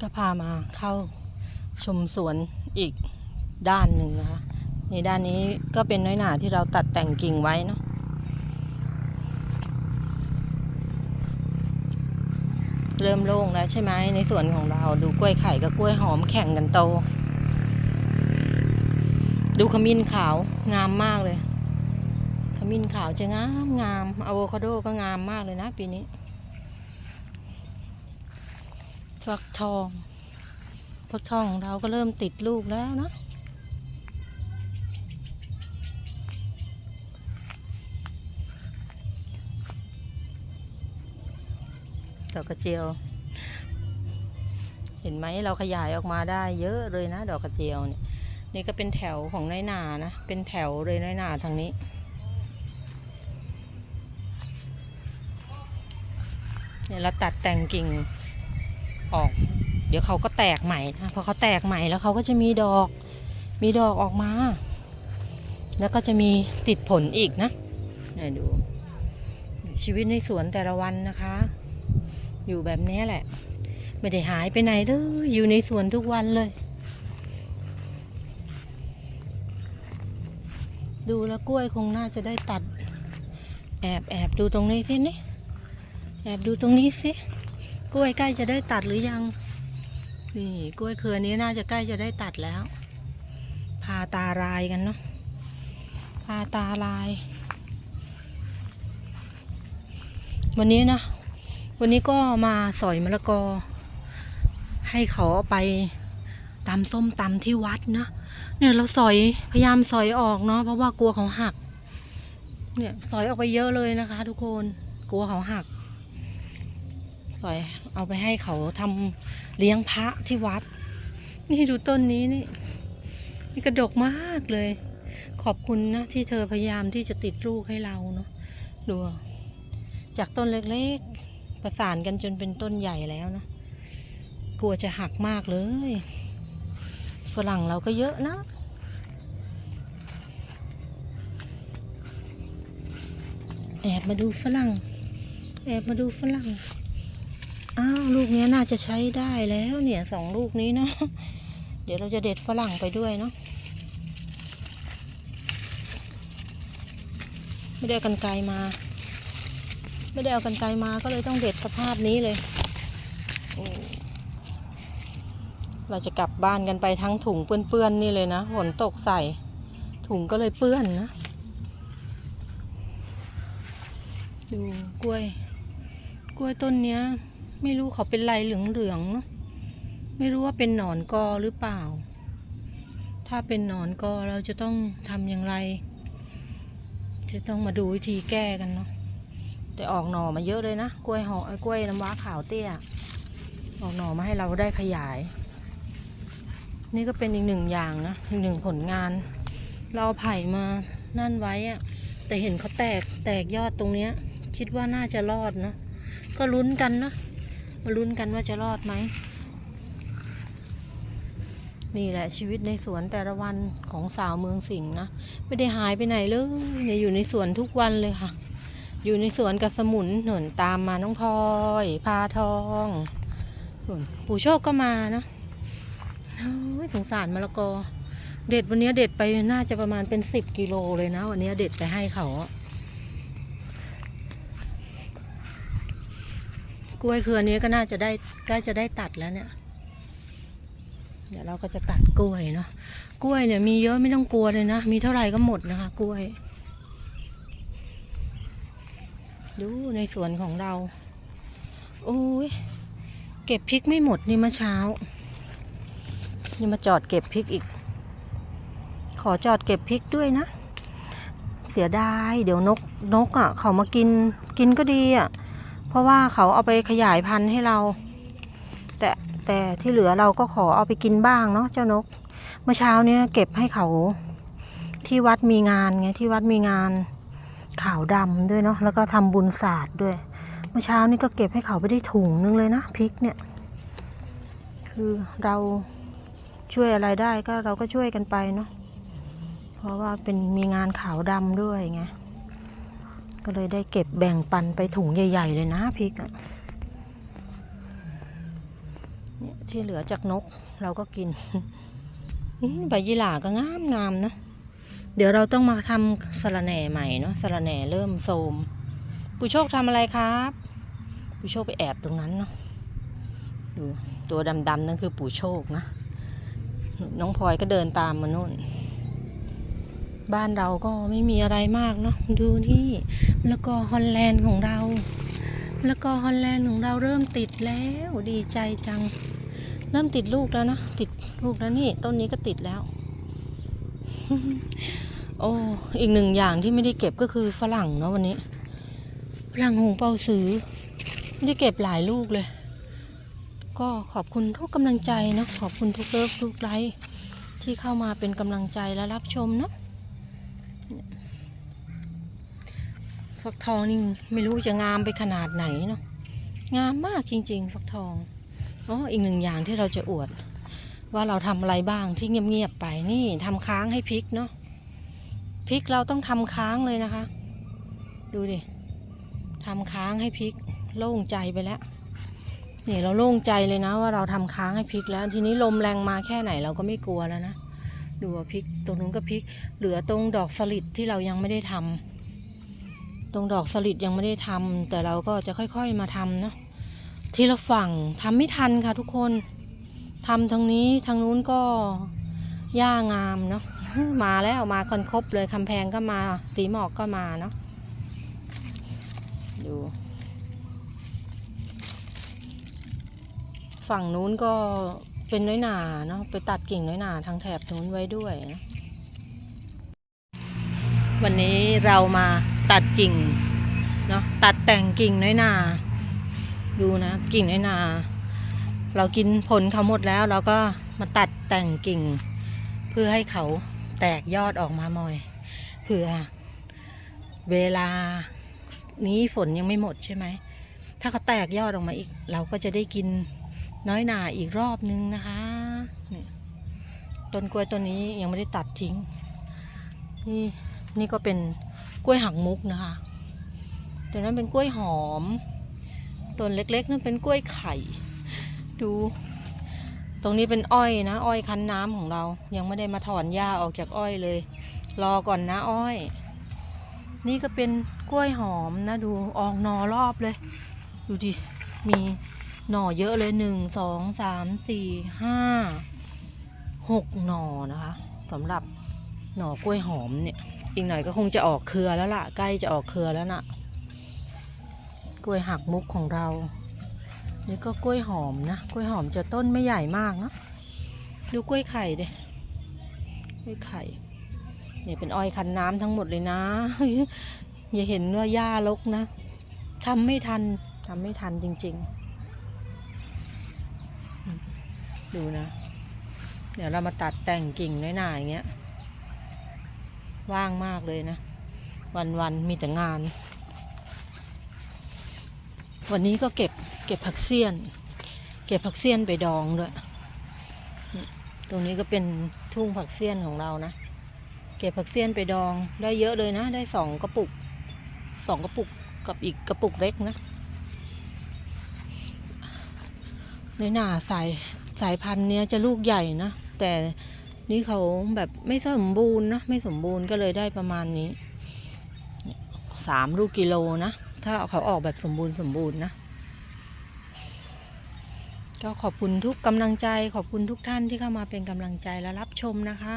ก็พามาเข้าชมสวนอีกด้านหนึ่งนะคะในด้านนี้ก็เป็นน้อยหนาที่เราตัดแต่งกิ่งไว้เนาะเริ่มโล่งแล้วใช่ไหมในสวนของเราดูกล้วยไข่กับกล้วยหอมแข่งกันโต ดูขมิ้นขาวงามมากเลย ขมิ้นขาวจะงามงามอะโวคาโดก็งามมากเลยนะปีนี้ ฟักทองฟักทองของเราก็เริ่มติดลูกแล้วนะดอกกระเจียว เห็นไหมเราขยายออกมาได้เยอะเลยนะ ดอกกระเจียวเนี่ย นี่ก็เป็นแถวของน้อยหนานะ เป็นแถวเลยน้อยหนาทางนี้ เนี่ยเราตัดแต่งกิ่ง ออก เดี๋ยวเขาก็แตกใหม่นะพอเขาแตกใหม่แล้วเขาก็จะมีดอก มีดอกออกมา แล้วก็จะมีติดผลอีกนะนี่ดู ชีวิตในสวนแต่ละวันนะคะ อยู่แบบนี้แหละ ไม่ได้หายไปไหนเลยอยู่ในสวนทุกวันเลย ดูแล้วกล้วยคงน่าจะได้ตัด แอบแอบดูตรงนี้สินี่แอบดูตรงนี้สิ กล้วยใกล้จะได้ตัดหรือยัง นี่กล้วยเครือนี้น่าจะใกล้จะได้ตัดแล้ว พาตาลายกันเนาะ พาตาลาย วันนี้นะ วันนี้ก็มาสอยมะละกอ ให้เขาเอาไปตำส้มตำที่วัดนะ เนี่ยเราสอยพยายามสอยออกเนาะเพราะว่ากลัวเขาหัก เนี่ยสอยออกไปเยอะเลยนะคะ ทุกคน กลัวเขาหัก สอยเอาไปให้เขาทำเลี้ยงพระที่วัด นี่ดูต้นนี้นี่ นี่กระดกมากเลย ขอบคุณนะที่เธอพยายามที่จะติดลูกให้เราเนาะดู จากต้นเล็กๆ ประสานกันจนเป็นต้นใหญ่แล้วนะ กลัวจะหักมากเลย ฝรั่งเราก็เยอะนะแอบมาดูฝรั่ง แอบมาดูฝรั่ง อ้าวลูกเนี้ยน่าจะใช้ได้แล้วเนี่ยสองลูกนี้เนาะเดี๋ยวเราจะเด็ดฝรั่งไปด้วยเนาะไม่ได้กันไกลมา ไม่ได้เอากันไกลมาก็เลยต้องเด็ดสภาพนี้เลยเราจะกลับบ้านกันไปทั้งถุงเปื้อนๆนี่เลยนะฝนตกใส่ถุงก็เลยเปื้อนนะ ดูกล้วย กล้วยต้นเนี้ย ไม่รู้เขาเป็นลายเหลืองๆเนาะไม่รู้ว่าเป็นหนอนกอหรือเปล่า ถ้าเป็นหนอนกอเราจะต้องทำอย่างไร จะต้องมาดูวิธีแก้กันเนาะแต่ออกหน่อมาเยอะเลยนะกล้วยหอกล้วยน้ำว้าขาวเตี้ยออกหน่อมาให้เราได้ขยาย นี่ก็เป็นอีกหนึ่งอย่างนะอีกหนึ่งผลงาน เราเอาไผ่มานั่นไว้อะแต่เห็นเขาแตกแตกยอดตรงเนี้ย คิดว่าน่าจะรอดเนาะก็ลุ้นกันเนาะ มาลุ้นกันว่าจะรอดไหม นี่แหละชีวิตในสวนแต่ละวันของสาวเมืองสิงห์นะ ไม่ได้หายไปไหนเลยเนี่ยอยู่ในสวนทุกวันเลยค่ะ อยู่ในสวนกับสมุนหนุนตามมาน้องพลอยพาทองส่วนปู่โชคก็มานะสงสารมะละกอ เด็ดวันนี้เด็ดไปน่าจะประมาณเป็นสิบกิโลเลยนะ วันนี้เด็ดไปให้เขาอะก ล้วยเครือนี้ก็น่าจะได้ใกล้จะได้ตัดแล้วเนี่ย เดี๋ยวเราก็จะตัดกล้วยเนาะ กล้วยเนี่ยมีเยอะไม่ต้องกลัวเลยนะ มีเท่าไหร่ก็หมดนะคะ กล้วย ดูในสวนของเรา โอ้ย เก็บพริกไม่หมดนี่เมื่อเช้า นี่มาจอดเก็บพริกอีก ขอจอดเก็บพริกด้วยนะ เสียดาย เดี๋ยวนกนกอะ่ะ เขามากิน กินก็ดีอะ่ะ ราะว่าเขาเอาไปขยายพันธุ์ให้เรา แต่แต่ที่เหลือเราก็ขอเอาไปกินบ้างเนาะเจ้านก เมื่อเช้าเนี้ยเก็บให้เขาที่วัดมีงานไงที่วัดมีงานขาวดำด้วยเนาะแล้วก็ทำบุญศาสตร์ด้วย เมื่อเช้านี้ก็เก็บให้เขาไปได้ถุงนึงเลยนะพริกเนี่ย คือเราช่วยอะไรได้ก็เราก็ช่วยกันไปเนาะเพราะว่าเป็นมีงานขาวดำด้วยไง ก็เลยได้เก็บแบ่งปันไปถุงใหญ่ ๆ เลยนะพริกอะเนี่ยที่เหลือจากนกเราก็กินใบยี่หร่าก็งามงามนะ เดี๋ยวเราต้องมาทำสะระแหน่ใหม่เนาะสะระแหน่เริ่มโทมปู่โชคทำอะไรครับปู่โชคไปแอบตรงนั้นเนาะดูตัวดำๆนั่นคือปู่โชคนะ น้องพลอยก็เดินตามมานู่น บ้านเราก็ไม่มีอะไรมากเนาะดูที่แล้วก็ฮอลแลนด์ของเรา แล้วก็ฮอลแลนด์ของเราเริ่มติดแล้วดีใจจัง เริ่มติดลูกแล้วนะติดลูกแล้วนี่ต้นนี้ก็ติดแล้ว โอ้อีกหนึ่งอย่างที่ไม่ได้เก็บก็คือฝรั่งเนาะวันนี้ฝรั่งหงเปาสือ ไม่ได้เก็บหลายลูกเลย ก็ขอบคุณทุกกำลังใจนะขอบคุณทุกเลิฟทุกไลค์ที่เข้ามาเป็นกำลังใจและรับชมเนาะ ฟักทองนี่ไม่รู้จะงามไปขนาดไหนเนาะงามมากจริง ๆ ฟักทองอ๋ออีกหนึ่งอย่างที่เราจะอวด ว่าเราทำอะไรบ้างที่เงียบๆไปนี่ทำค้างให้พริกเนาะพริกเราต้องทำค้างเลยนะคะ ดูดิทำค้างให้พริกโล่งใจไปแล้วนี่เราโล่งใจเลยนะว่าเราทำค้างให้พริกแล้ว ทีนี้ลมแรงมาแค่ไหนเราก็ไม่กลัวแล้วนะดูว่าพริกตรงนู้นก็พริก เหลือตรงดอกสลิดที่เรายังไม่ได้ทำ ตรงดอกสลิดยังไม่ได้ทำแต่เราก็จะค่อยๆมาทำเนาะทีละฝั่งทำไม่ทันค่ะทุกคนทำทางนี้ทางนู้นก็หญ้างามเนาะมาแล้วมากันครบเลยคำแพงก็มาสีหมอกก็มาเนาะดูฝั่งนู้นก็เป็นน้อยหนาเนาะไปตัดกิ่งน้อยหนาทางแถบนู้นไว้ด้วยนะวันนี้เรามา ตัดกิ่งเนาะตัดแต่งกิ่งน้อยนา ดูนะกิ่งน้อยนา เรากินผลเขาหมดแล้วเราก็มาตัดแต่งกิ่ง เพื่อให้เขาแตกยอดออกมาหน่อยเผื่อ เวลานี้ฝนยังไม่หมดใช่ไหม ถ้าเขาแตกยอดออกมาอีก เราก็จะได้กินน้อยหนาอีกรอบนึงนะคะต้นกล้วยต้นนี้ยังไม่ได้ตัดทิ้ง นี่นี่ก็เป็น กล้วยหักมุกนะคะตัวนั้นเป็นกล้วยหอมต้นเล็กๆนั่นเป็นกล้วยไข่ ดู ตรงนี้เป็นอ้อยนะ อ้อยคั้นน้ำของเรา ยังไม่ได้มาถอนหญ้าออกจากอ้อยเลย รอก่อนนะอ้อย นี่ก็เป็นกล้วยหอมนะดูออกนอรอบเลย ดูดิ มีหน่อเยอะเลยหนึ่งสองสามสี่ห้าหกหน่อนะคะสำหรับหน่อกล้วยหอมเนี่ย อีกหน่อยก็คงจะออกเครือแล้วล่ะ ใกล้จะออกเครือแล้วนะ่ะ กล้วยหักมุกของเรา นี่ก็กล้วยหอมนะ กล้วยหอมจะต้นไม่ใหญ่มากนะดูกล้วยไข่เด้กล้วยไข่ เนี่ยเป็นอ้อยคันน้ำทั้งหมดเลยนะ อย่าเห็นว่าหญ้ารกนะทำไม่ทันทำไม่ทันจริง ๆ ดูนะ เดี๋ยวเรามาตัดแต่งกิ่งน้อยหนาอย่างเงี้ย ว่างมากเลยนะ วันๆมีแต่งาน วันนี้ก็เก็บเก็บผักเสี้ยน เก็บผักเสี้ยนไปดองด้วย ตรงนี้ก็เป็นทุ่งผักเสี้ยนของเรานะ เก็บผักเสี้ยนไปดองได้เยอะเลยนะ ได้สองกระปุกสองกระปุกกับอีกกระปุกเล็กนะในหนาสายสายพันธุ์เนี้ยจะลูกใหญ่นะ แต่ นี่เขาแบบไม่สมบูรณ์นะไม่สมบูรณ์ก็เลยได้ประมาณนี้สามลูกกิโลนะ ถ้าเขาออกแบบสมบูรณ์สมบูรณ์นะ ก็ขอบคุณทุกกำลังใจ ขอบคุณทุกท่านที่เข้ามาเป็นกำลังใจและรับชมนะคะ